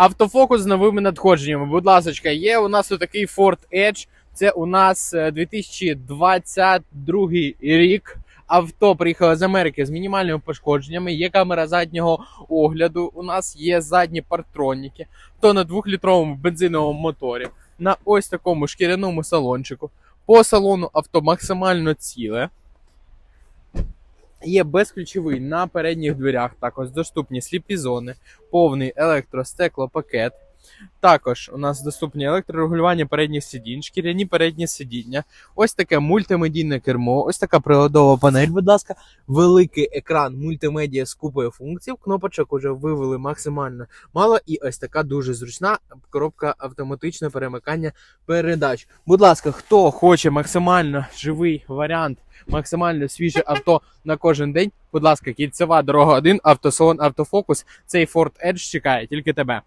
Автофокус з новими надходженнями. Будь ласка, є у нас такий Ford Edge. Це у нас е, 2022 рік. Авто приїхало з Америки з мінімальними пошкодженнями. Є камера заднього огляду. У нас є задні партроніки. То на двохлітровому бензиновому моторі. На ось такому шкіряному салончику. По салону авто максимально ціле. Є безключовий на передніх дверях. Також доступні сліпі зони, повний електростеклопакет. Також у нас доступні електрорегулювання передніх сидінь, шкіряні передні сидіння, ось таке мультимедійне кермо, ось така приладова панель, будь ласка, великий екран мультимедіа з купою функцій. Кнопочок уже вивели максимально мало, і ось така дуже зручна коробка автоматичне перемикання передач. Будь ласка, хто хоче максимально живий варіант, максимально свіже авто на кожен день, будь ласка, кільцева дорога 1, автосалон, автофокус. Цей Ford Edge чекає тільки тебе.